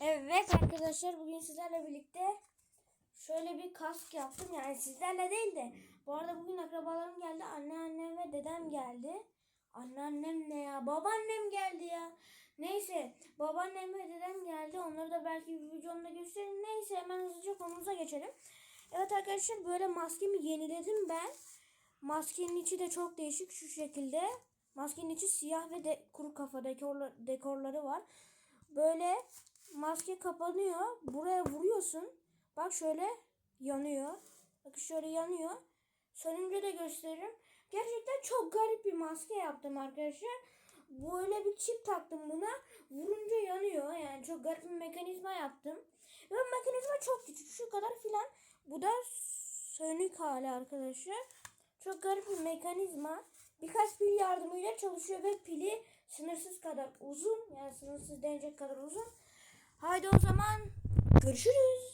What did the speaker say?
Evet arkadaşlar bugün sizlerle birlikte şöyle bir kask yaptım. Yani sizlerle değil de bu arada bugün akrabalarım geldi. Anneannem ve dedem geldi. Anneannem ne ya? Babaannem geldi ya. Neyse babaannem ve dedem geldi. Onları da belki bir videomda gösteririm. Neyse hemen hızlıca konumuza geçelim. Evet arkadaşlar böyle maskemi yeniledim ben. Maskenin içi de çok değişik şu şekilde. Maskenin içi siyah ve de, kuru kafa dekorla, dekorları var. Böyle maske kapanıyor. Buraya vuruyorsun. Bak şöyle yanıyor. Bak şöyle yanıyor. Sönünce de gösteririm. Gerçekten çok garip bir maske yaptım arkadaşlar. Böyle bir çip taktım buna. Vurunca yanıyor. Yani çok garip bir mekanizma yaptım. Ve mekanizma çok küçük. Şu kadar filan. Bu da sönük hali arkadaşlar. Çok garip bir mekanizma. Birkaç pil yardımıyla çalışıyor ve pili sınırsız kadar uzun. Yani sınırsız denecek kadar uzun. Haydi o zaman görüşürüz.